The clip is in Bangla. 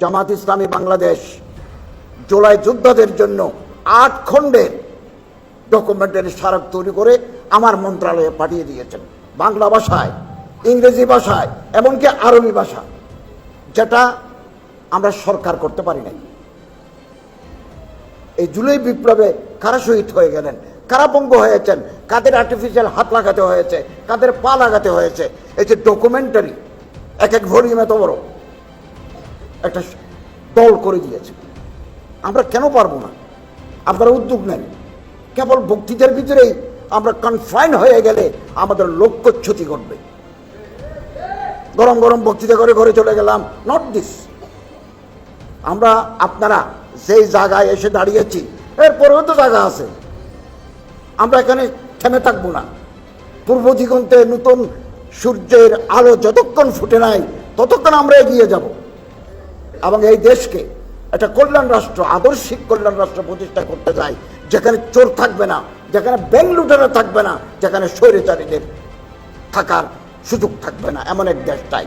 জামাত ইসলামী বাংলাদেশ জোলাই যোদ্ধাদের জন্য আট খণ্ডের ডকুমেন্টারি স্মারক তৈরি করে আমার মন্ত্রণালয়ে পাঠিয়ে দিয়েছেন। বাংলা ভাষায়, ইংরেজি ভাষায়, এমনকি আরবি ভাষা যেটা আমরা সরকার করতে পারি নাই। এই জুলাই বিপ্লবে কারা শহীদ হয়ে গেলেন? কারা পঙ্গু হয়েছেন? কাদের আর্টিফিশিয়াল হাত লাগাতে হয়েছে? কাদের পা লাগাতে হয়েছে? এই যে ডকুমেন্টারি এক এক ভলিউম এত বড়। একটা দল করে দিয়েছে। আমরা কেন পারব না? আপনারা উদ্যোগ নেন। কেবল বক্তৃতার ভিতরেই আমরা কনফাইন হয়ে গেলে আমাদের লক্ষ্য ক্ষতি ঘটবে। গরম গরম বক্তৃতা করে ঘরে চলে গেলাম। নট দিস আমরা, আপনারা যেই জায়গায় এসে দাঁড়িয়েছি, এরপরেও তো জায়গা আছে। আমরা এখানে থেমে থাকব না। পূর্ব দিগন্তে নতুন সূর্যের আলো যতক্ষণ ফুটে নাই, ততক্ষণ আমরা এগিয়ে যাব। এবং এই দেশকে একটা কল্যাণ রাষ্ট্র, আদর্শিক কল্যাণ রাষ্ট্র প্রতিষ্ঠা করতে চাই, যেখানে চোর থাকবে না, যেখানে ব্যাংক লুটেরা থাকবে না, যেখানে স্বৈরাচারীদের থাকার সুযোগ থাকবে না, এমন এক দেশ চাই।